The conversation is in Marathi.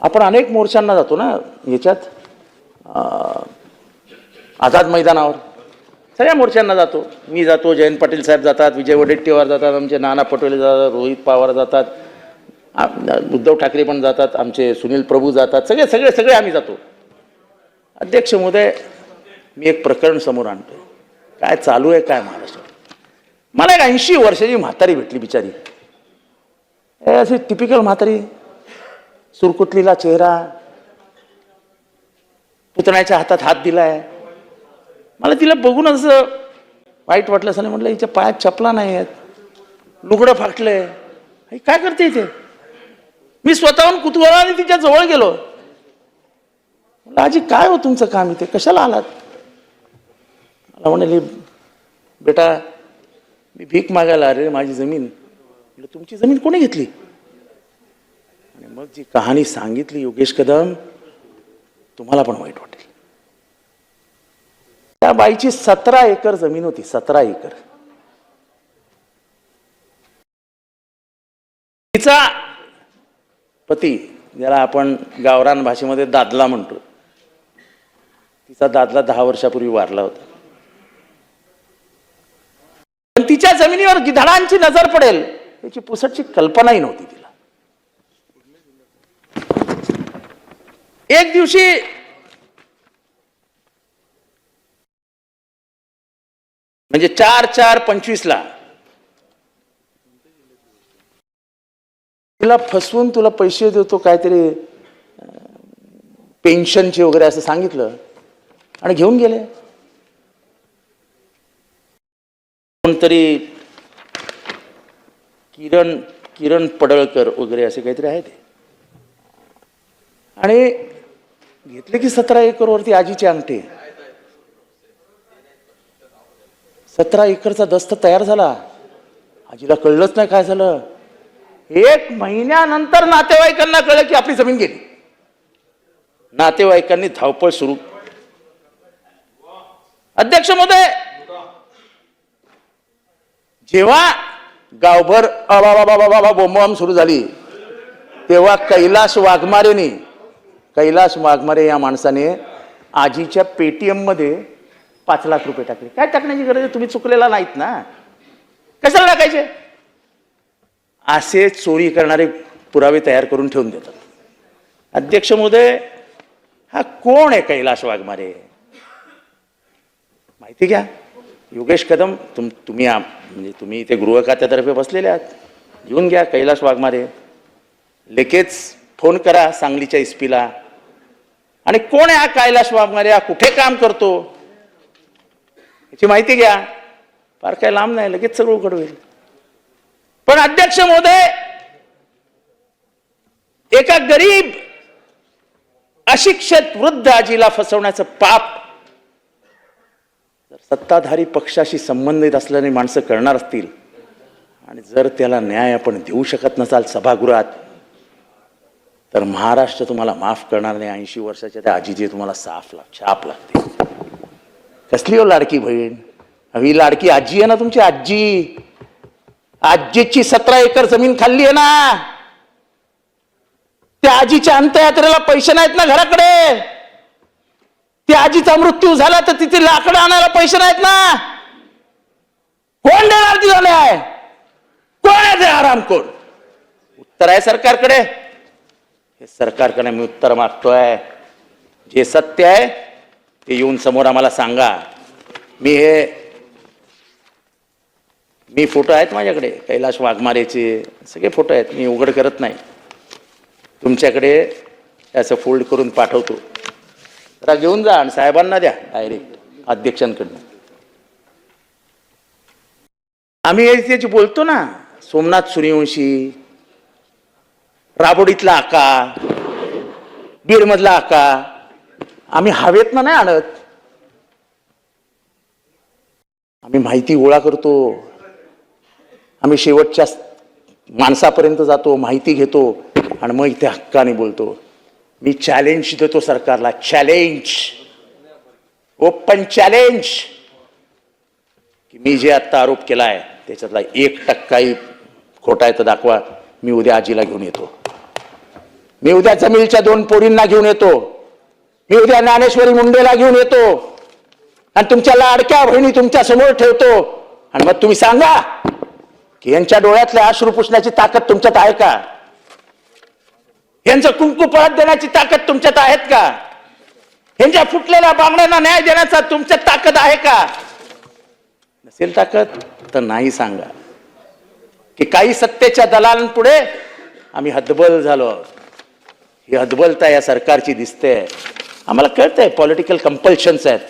आपण अनेक मोर्चांना जातो ना याच्यात. आझाद मैदानावर. सगळ्या मोर्चांना जातो. मी जातो जयंत पाटील साहेब जातात विजय वडेट्टीवार जातात आमचे नाना पटोले जातात रोहित पवार जातात उद्धव ठाकरे पण जातात आमचे सुनील प्रभू जातात सगळे सगळे सगळे आम्ही जातो. अध्यक्ष महोदय मी एक प्रकरण समोर आणतो काय चालू आहे काय महाराष्ट्रात मला एक ऐंशी वर्षाची म्हातारी भेटली बिचारी. ए, अशी टिपिकल म्हातारी. सुरकुतलीला चेहरा. पुतण्याच्या हातात हात दिलाय. मला तिला बघून असं वाईट वाटलं असं म्हटलं हिच्या पायात चपला नाही आहेत लुगडं फाटलंय. हे काय करते इथे? मी स्वतःहून कुतूहलाने तिच्या जवळ गेलो. म्हणलं आजी काय हो तुमचं काम इथे? कशाला आलात? मला म्हणाली बेटा मी भीक मागायला अरे माझी जमीन. म्हटलं तुमची जमीन कोणी घेतली? आणि मग जी कहाणी सांगितली योगेश कदम तुम्हाला पण वाईट वाटेल. त्या बाईची सतरा एकर जमीन होती सतरा एकर. तिचा पती ज्याला आपण गावरान भाषेमध्ये दादला म्हणतो तिचा दादला दहा वर्षापूर्वी वारला होता. पण तिच्या जमिनीवर गिधाडांची नजर पडेल याची पुसटची कल्पनाही नव्हती तिला एक दिवशी म्हणजे चार चार पंचवीसला. तिला फसवून तुला पैसे देतो काहीतरी पेन्शनचे वगैरे असं सांगितलं आणि घेऊन गेले. कोणतरी किरण किरण पडळकर वगैरे असे काहीतरी आहे ते. आणि घेतले की सतरा एकर वरती आजीचे अंगठे. सतरा एकरचा दस्त तयार झाला. आजीला कळलंच नाही काय झालं. एक महिन्यानंतर नातेवाईकांना कळलं की आपली जमीन गेली. नातेवाईकांनी धावपळ सुरू. अध्यक्ष महोदय जेव्हा गावभर अबाबाबाबाबा बोंबाम सुरू झाली तेव्हा कैलास वाघमारेने कैलास वाघमारे या माणसाने आजीच्या पेटीएममध्ये पाच लाख रुपये टाकले. काय टाकण्याची गरज आहे? तुम्ही चुकलेला नाहीत ना. कशाला टाकायचे? असे चोरी करणारे पुरावे तयार करून ठेवून देतात. अध्यक्ष महोदय हा कोण आहे कैलास वाघमारे? माहिती घ्या. योगेश कदम तुम तुम्ही म्हणजे तुम्ही इथे गृह खात्यातर्फे बसलेले आहात. घेऊन घ्या कैलास वाघमारे. लगेच फोन करा सांगलीच्या इस्पीला आणि कोण आहे हा कैलास वाघमारे? हा कुठे काम करतो? याची माहिती घ्या. फार काय लांब नाही लगेच सगळं उघड होईल. पण अध्यक्ष महोदय एका गरीब अशिक्षित वृद्ध आजीला फसवण्याचं पाप जर सत्ताधारी पक्षाशी संबंधित असल्याने माणसं करणार असतील आणि जर त्याला न्याय आपण देऊ शकत नसाल सभागृहात तर महाराष्ट्र तुम्हाला माफ करणार नाही. ऐंशी वर्षाच्या त्या आजीची तुम्हाला साफ लाग छाप लागते. कसली हो लाडकी बहीण? ही लाडकी आजी आहे ना तुमची आजी. आजीची सतरा एकर जमीन खाल्ली आहे ना. त्या आजीच्या अंत्ययात्रेला पैसे नाहीत ना घराकडे. त्या आजीचा मृत्यू झाला तर तिथे लाकडं आणायला पैसे नाहीत ना. कोण देणार ती झाले आहे? कोण आहे ते आराम कोण उत्तर आहे सरकारकडे. हे सरकारकडे मी उत्तर मागतोय. जे सत्य आहे ते येऊन समोर आम्हाला सांगा. मी हे मी फोटो आहेत माझ्याकडे कैलाश वाघमारेचे सगळे फोटो आहेत मी उघड करत नाही. तुमच्याकडे असं फोल्ड करून पाठवतो. जरा घेऊन जा आणि साहेबांना द्या डायरेक्ट अध्यक्षांकडनं. आम्ही याची बोलतो ना सोमनाथ सूर्यवंशी राबोडीतला आका बीडमधला आका आम्ही हवेतनं नाही आणत. आम्ही माहिती गोळा करतो. आम्ही शेवटच्या माणसापर्यंत जातो माहिती घेतो आणि मग इथे हक्काने बोलतो. मी चॅलेंज देतो सरकारला. चॅलेंज ओपन चॅलेंज की मी जे आत्ता आरोप केला आहे त्याच्यातला एक टक्काही खोटा आहे तर दाखवा. मी उद्या आजीला घेऊन येतो. मी उद्या जमीलच्या दोन पोरींना घेऊन येतो. मी उद्या ज्ञानेश्वरी मुंडेला घेऊन येतो. आणि तुमच्या लाडक्या बहिणी तुमच्यासमोर ठेवतो. आणि मग तुम्ही सांगा की यांच्या डोळ्यातल्या अश्रू पुसण्याची ताकद तुमच्यात आहे का? यांचं कुंकू परत देण्याची ताकद तुमच्यात आहेत का? यांच्या फुटलेल्या बांगड्यांना न्याय देण्याचा तुमच्यात ताकद आहे का? नसेल ताकद तर नाही सांगा. की काही सत्तेच्या दलालांपुढे आम्ही हतबल झालो आहोत. ही हतबलता या सरकारची दिसते. आम्हाला कळतंय पॉलिटिकल कंपल्शन्स आहेत.